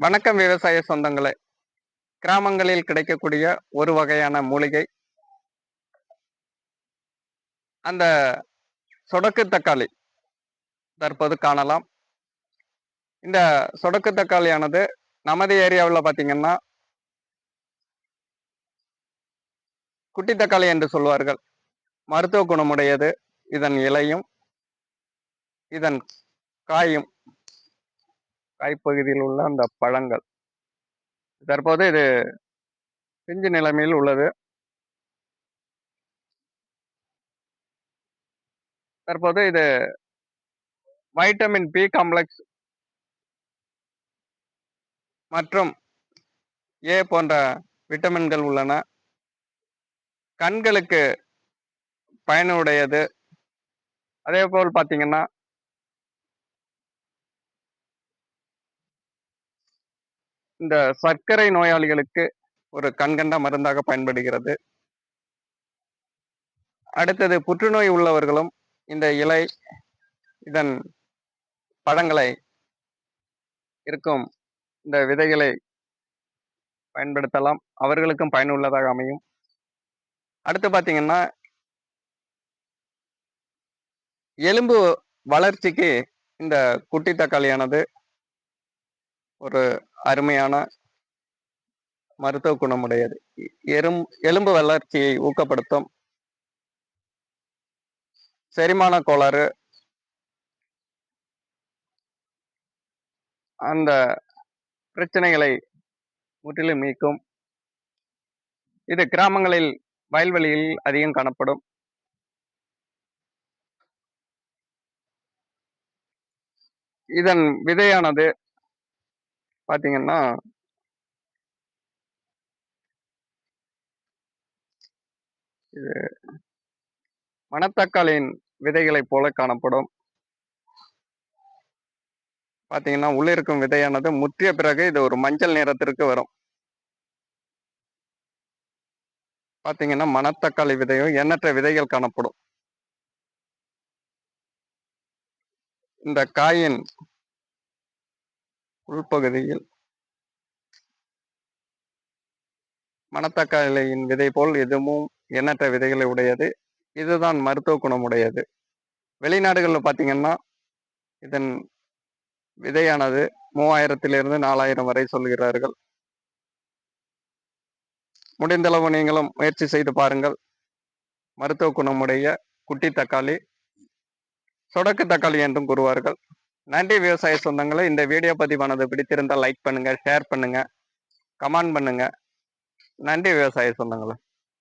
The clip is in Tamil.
வணக்கம் விவசாய சொந்தங்களே. கிராமங்களில் கிடைக்கக்கூடிய ஒரு வகையான மூலிகை. அந்த சொடக்கு தக்காளி தற்போது காணலாம். இந்த சொடக்கு தக்காளியானது நமது ஏரியாவில் பார்த்தீங்கன்னா குட்டி தக்காளி என்று சொல்வார்கள். மருத்துவ குணமுடையது. இதன் இலையும் இதன் காயும் காய்ப்பகுதியில் உள்ள அந்த பழங்கள். தற்போது இது பிஞ்சு நிலைமையில் உள்ளது. தற்போது இது வைட்டமின் பி காம்ப்ளெக்ஸ் மற்றும் ஏ போன்ற விட்டமின்கள் உள்ளன. கண்களுக்கு பயனுடையது. அதே போல் பார்த்தீங்கன்னா இந்த சர்க்கரை நோயாளிகளுக்கு ஒரு கண்கண்ட மருந்தாக பயன்படுகிறது. அடுத்தது புற்றுநோய் உள்ளவர்களும் இந்த இலை இதன் பழங்களை இருக்கும் இந்த விதைகளை பயன்படுத்தலாம். அவர்களுக்கும் பயனுள்ளதாக அமையும். அடுத்து பார்த்தீங்கன்னா எலும்பு வளர்ச்சிக்கு இந்த குட்டி தக்காளியானது ஒரு அருமையான மருத்துவ குணமுடையது. எறும் எலும்பு வளர்ச்சியை ஊக்கப்படுத்தும் செரிமான கோளாறு அந்த பிரச்சனைகளை முற்றிலும் நீக்கும். இது கிராமங்களில் வயல்வெளியில் அதிகம் காணப்படும். இதன் விதையானது பாத்தீங்கன்னா இது மணத்தக்காளியின் விதைகளைப் போல காணப்படும். பார்த்தீங்கன்னா உள்ளே இருக்கும் விதையானது முற்றிய பிறகு இது ஒரு மஞ்சள் நிறத்திற்கு வரும். பார்த்தீங்கன்னா மணத்தக்காளி விதையும் எண்ணற்ற விதைகள் காணப்படும். இந்த காயின் உள்பகுதியில். மணத்தக்காளியின் விதை போல் எதுவும் எண்ணற்ற விதைகளை உடையது. இதுதான் மருத்துவ குணம் உடையது. வெளிநாடுகளில் பார்த்தீங்கன்னா இதன் விதையானது மூவாயிரத்திலிருந்து நாலாயிரம் வரை சொல்கிறார்கள் முடிந்தளவு நீங்களும் முயற்சி செய்து பாருங்கள். மருத்துவ குணமுடைய குட்டி தக்காளி சொடக்கு தக்காளி என்றும் கூறுவார்கள். நன்றி விவசாய சொந்தங்களை இந்த வீடியோ பதிவானது பிடித்திருந்தால் லைக் பண்ணுங்க ஷேர் பண்ணுங்க கமெண்ட் பண்ணுங்க. நன்றி விவசாய சொந்தங்களை.